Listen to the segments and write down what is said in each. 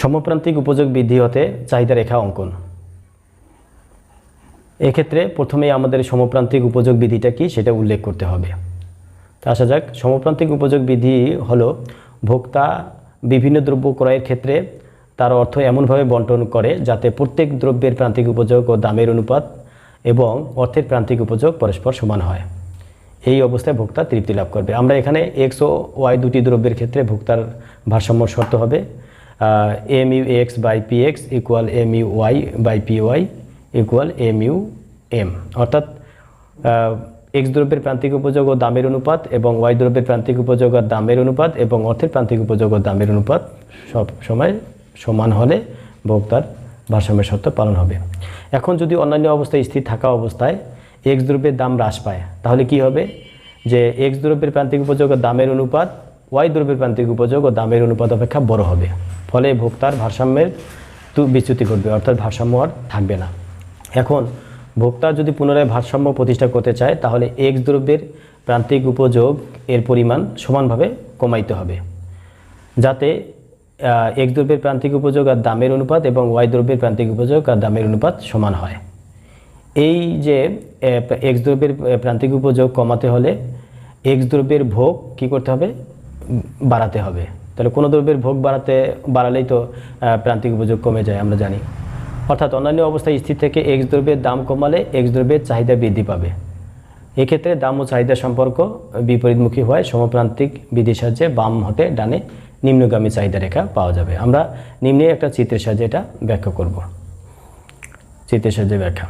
সমপ্রান্তিক উপযোগ বৃদ্ধি হতে চাহিদা রেখা অঙ্কন। এক্ষেত্রে প্রথমেই আমাদের সমপ্রান্তিক উপযোগ বিধিটা কি সেটা উল্লেখ করতে হবে। তা আসা যাক, সমপ্রান্তিক উপযোগ বিধি হলো ভোক্তা বিভিন্ন দ্রব্য ক্রয়ের ক্ষেত্রে তার অর্থ এমনভাবে বন্টন করে যাতে প্রত্যেক দ্রব্যের প্রান্তিক উপযোগ ও দামের অনুপাত এবং অর্থের প্রান্তিক উপযোগ পরস্পর সমান হয়। এই অবস্থায় ভোক্তা তৃপ্তি লাভ করবে। আমরা এখানে এক্স ও ওয়াই দুটি দ্রব্যের ক্ষেত্রে ভোক্তার ভারসাম্য শর্ত হবে। M U X by P X equal M U Y by P Y equal M U M. অর্থাৎ এক্স দ্রব্যের প্রান্তিক উপযোগ ও দামের অনুপাত এবং ওয়াই দ্রব্যের প্রান্তিক উপযোগ আর দামের অনুপাত এবং অর্থের প্রান্তিক উপযোগ ও দামের অনুপাত সব সময় সমান হলে ভোক্তার ভারসাম্যের শর্ত পালন হবে। এখন যদি অন্যান্য অবস্থায় স্থির থাকা অবস্থায় এক্স দ্রব্যের দাম হ্রাস পায়, তাহলে কি হবে? যে এক্স দ্রব্যের প্রান্তিক উপযোগ দামের অনুপাত ওয়াই দ্রব্যের প্রান্তিক উপযোগ ও দামের অনুপাত অপেক্ষা বড় হবে। ফলে ভোক্তার ভারসাম্যের বিচ্যুতি ঘটবে, অর্থাৎ ভারসাম্য আর থাকবে না। এখন, ভোক্তা যদি পুনরায় ভারসাম্য প্রতিষ্ঠা করতে চায়, তাহলে এক্স দ্রব্যের প্রান্তিক উপযোগ এর পরিমাণ সমানভাবে কমাইতে হবে। যাতে এক্স দ্রব্যের প্রান্তিক উপযোগ আর দামের অনুপাত এবং ওয়াই দ্রব্যের প্রান্তিক উপযোগ আর দামের অনুপাত সমান হয়। এই যে এক্স দ্রব্যের প্রান্তিক উপযোগ কমাতে হলে এক্স দ্রব্যের ভোগ কি করতে হবে? বাড়াতে হবে। তাহলে কোনো দ্রব্যের ভোগ বাড়াতে, বাড়ালেই তো প্রান্তিক উপযোগ কমে যায় আমরা জানি। অর্থাৎ অন্যান্য অবস্থায় স্থির থেকে এক্স দ্রব্যের দাম কমালে এক্স দ্রব্যের চাহিদা বৃদ্ধি পাবে। এক্ষেত্রে দাম ও চাহিদা সম্পর্ক বিপরীতমুখী হয় সমপ্রান্তিক বিধির সাহায্যে বাম হতে ডানে নিম্নগামী চাহিদা রেখা পাওয়া যাবে। আমরা নিম্নে একটা চিত্রের সাহায্যে এটা ব্যাখ্যা করব। চিত্রের সাহায্যে ব্যাখ্যা।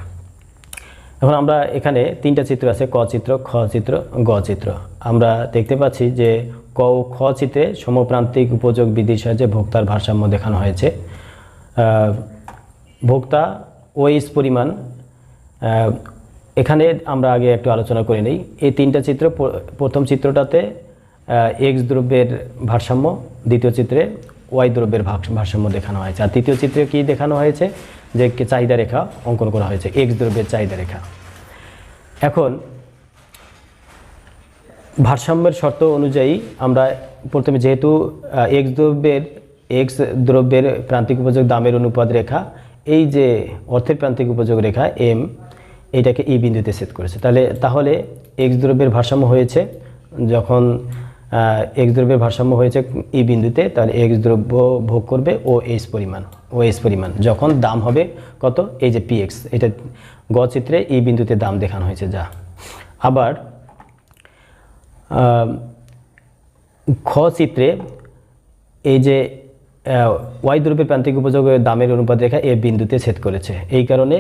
এখন আমরা এখানে তিনটা চিত্র আছে, ক চিত্র, খ চিত্র, গ চিত্র। আমরা দেখতে পাচ্ছি যে ক ও খ চিত্রে সমপ্রান্তিক উপযোগ বিধির সাহায্যে ভোক্তার ভারসাম্য দেখানো হয়েছে। ভোক্তা ওএইস পরিমাণ এখানে আমরা আগে একটু আলোচনা করে নিই। এই তিনটা চিত্র প্রথম চিত্রটাতে এক্স দ্রব্যের ভারসাম্য, দ্বিতীয় চিত্রে ওয়াই দ্রব্যের ভারসাম্য দেখানো হয়েছে। আর তৃতীয় চিত্রে কি দেখানো হয়েছে? যে চাহিদা রেখা অঙ্কন করা হয়েছে এক্স দ্রব্যের চাহিদা রেখা। এখন, ভারসাম্যের শর্ত অনুযায়ী আমরা প্রথমে যেহেতু এক্স দ্রব্যের এক্স দ্রব্যের প্রান্তিক উপযোগ দামের অনুপাত রেখা, এই যে অর্থের প্রান্তিক উপযোগ রেখা এম এটাকে ই বিন্দুতে সেট করেছে। তাহলে তাহলে এক্স দ্রব্যের ভারসাম্য হয়েছে যখন এক্স দ্রব্যের ভারসাম্য হয়েছে ই বিন্দুতে, তাহলে এক্স দ্রব্য ভোগ করবে ও এইচ পরিমাণ ও এইচ পরিমাণ। যখন দাম হবে কত? এই যে পিএক্স এটা গ চিত্রে ই বিন্দুতে দাম দেখানো হয়েছে যা। আবার খ চিত্রে এই যে ওয়াই দ্রব্যের প্রান্তিক উপযোগের দামের অনুপাত রেখা এ বিন্দুতে ছেদ করেছে। এই কারণে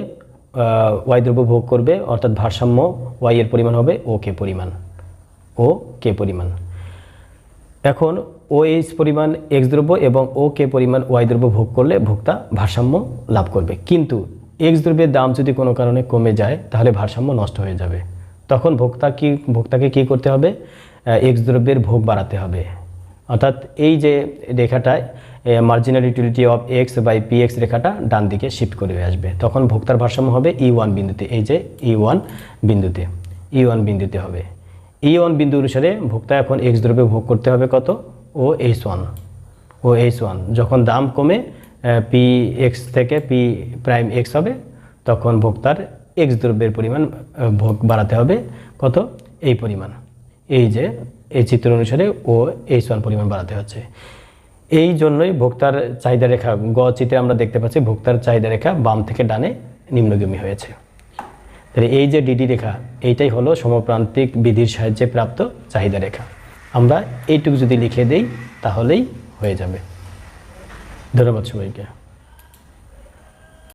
ওয়াই দ্রব্য ভোগ করবে, অর্থাৎ ভারসাম্য ওয়াই এর পরিমাণ হবে ও কে পরিমাণ। ও কে পরিমাণ। এখন ও এইচ পরিমাণ এক্স দ্রব্য এবং ও কে পরিমাণ ওয়াই দ্রব্য ভোগ করলে ভোক্তা ভারসাম্য লাভ করবে। কিন্তু এক্স দ্রব্যের দাম যদি কোনো কারণে কমে যায়, তাহলে ভারসাম্য নষ্ট হয়ে যাবে। তখন ভোক্তা কি, ভোক্তাকে কি করতে হবে? এক্স দ্রব্যের ভোগ বাড়াতে হবে। অর্থাৎ এই যে রেখাটায় marginal utility of X by P X রেখাটা ডান দিকে শিফট করে আসবে। তখন ভোক্তার ভারসাম্য হবে ই ওয়ান বিন্দুতে। এই যে ই ওয়ান বিন্দুতে। ই ওয়ান বিন্দুতে হবে। ই ওয়ান বিন্দু অনুসারে ভোক্তা এখন এক্স দ্রব্যে ভোগ করতে হবে কত? O H one O H one যখন দাম কমে পি এক্স থেকে পি প্রাইম এক্স হবে, তখন ভোক্তার এক্স দ্রব্যের পরিমাণ ভোগ বাড়াতে হবে। কত? এই পরিমাণ। এই যে, এই চিত্র অনুসারে ও এইচ ওয়ান পরিমাণ বাড়াতে হচ্ছে। এই জন্যই ভোক্তার চাহিদা রেখা, গ চিত্রে আমরা দেখতে পাচ্ছি, ভোক্তার চাহিদা রেখা বাম থেকে ডানে নিম্নগামী হয়েছে। তাহলে এই যে ডিডি রেখা, এইটাই হলো সমপ্রান্তিক বিধির সাহায্যে প্রাপ্ত চাহিদা রেখা। আমরা এইটুকু যদি লিখে দেই, তাহলেই হয়ে যাবে। ধন্যবাদ সবাইকে।